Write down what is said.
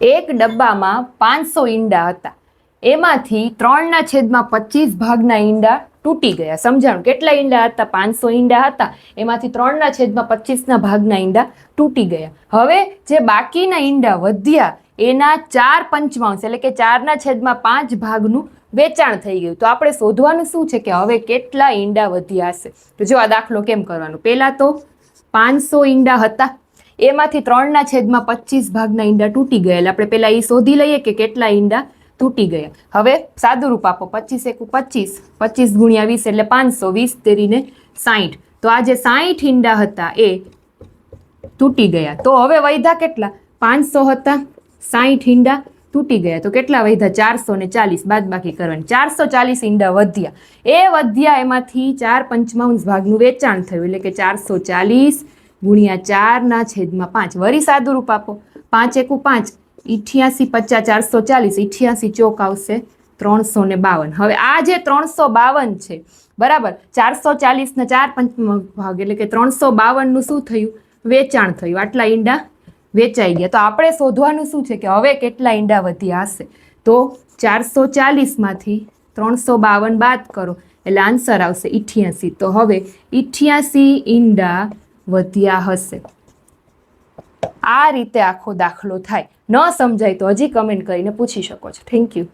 એક ડબ્બામાં પાંચસો ઈંડા હતા. એમાંથી ત્રણના છેદમાં પચીસ ભાગના ઈંડા તૂટી ગયા. સમજાણું? કેટલા ઈંડા હતા? પાંચસો ઈંડા હતા. એમાંથી ત્રણના છેદમાં પચીસના ભાગના ઈંડા તૂટી ગયા. હવે જે બાકીના ઈંડા વધ્યા, એના ચાર પંચમાંશ, એટલે કે ચારના છેદમાં પાંચ ભાગનું વેચાણ થઈ ગયું. તો આપણે શોધવાનું શું છે કે હવે કેટલા ઈંડા વધ્યા હશે? તો જો આ દાખલો કેમ કરવાનો? પહેલાં તો પાંચસો ઈંડા હતા. એમાંથી ત્રણના છેદમાં પચીસ ભાગના ઈંડા તૂટી ગયા. એટલે આપણે પહેલાં એ શોધી લઈએ કે કેટલા ઈંડા તૂટી ગયા. હવે સાદું રૂપ આપો. પચીસ એકુ પચીસ. પચીસ ગુણ્યા વીસ એટલે પાંચસો. વીસ તેરીને સાહીઠ તો આ જે સાહીઠ ઈંડા હતા એ તૂટી ગયા. તો હવે વૈધા કેટલા? પાંચસો હતા. સાહીઠ ઈંડા તૂટી ગયા. તો કેટલા વધ્યા? ચારસો ને ચાલીસ. બાદ બાકી કરવાની. ચારસો ચાલીસ ઈંડા વધ્યા. એ વધ્યા એમાંથી ચાર પંચમાંશ ભાગનું વેચાણ થયું. એટલે કે ચારસો ચાલીસ ગુણ્યા ચારના છેદમાં પાંચ. વરી સાદું રૂપ આપો. પાંચ એકુ પાંચ. ઇઠ્યાસી પચાસ ચારસો ચાલીસ. ઇઠ્યાસી ચોક આવશે ત્રણસો ને બાવન. હવે આ જે ત્રણસો બાવન છે, બરાબર? ચારસો ચાલીસને ચાર પંચમાંશ ભાગ એટલે કે ત્રણસો બાવનનું શું થયું? વેચાણ થયું. આટલા ઈંડા વેચાઈ ગયા. તો આપણે શોધવાનું શું છે કે હવે કેટલા ઈંડા વધ્યા હશે તો ચારસો ચાલીસમાંથી ત્રણસો બાવન બાદ કરો. એટલે આન્સર આવશે ઇઠ્યાસી. તો હવે ઇઠ્યાસી ઈંડા વધ્યા હશે. આ રીતે આખો દાખલો થાય. ન સમજાય તો હજી કમેન્ટ કરીને પૂછી શકો છો. Thank you